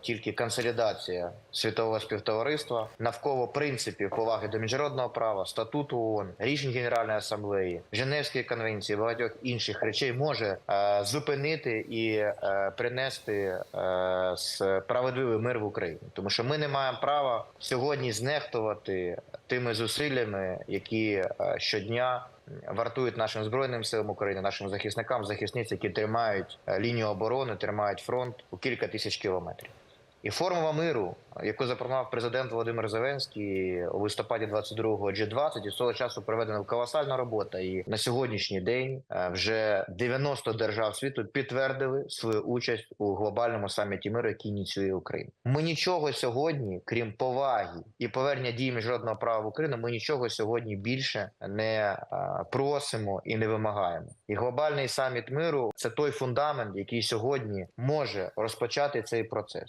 Тільки консолідація світового співтовариства навколо принципів поваги до міжнародного права, статуту ООН, рішень Генеральної асамблеї, Женевської конвенції, багатьох інших речей може е, зупинити і е, принести е, справедливий мир в Україні, тому що ми не маємо права сьогодні знехтувати тими зусиллями, які е, щодня вартують нашим збройним силам України, нашим захисникам, захисниць, які тримають е, лінію оборони, тримають фронт у кілька тисяч кілометрів. І формула миру, яку запропонував президент Володимир Зеленський у листопаді 22-го G20, і з того часу проведена колосальна робота. І на сьогоднішній день е, вже 90 держав світу підтвердили свою участь у глобальному саміті миру, який ініціює Україна. Ми нічого сьогодні, крім поваги і повернення дії міжнародного права в Україну, ми нічого сьогодні більше не е, просимо і не вимагаємо. І глобальний саміт миру це той фундамент, який сьогодні може розпочати цей процес.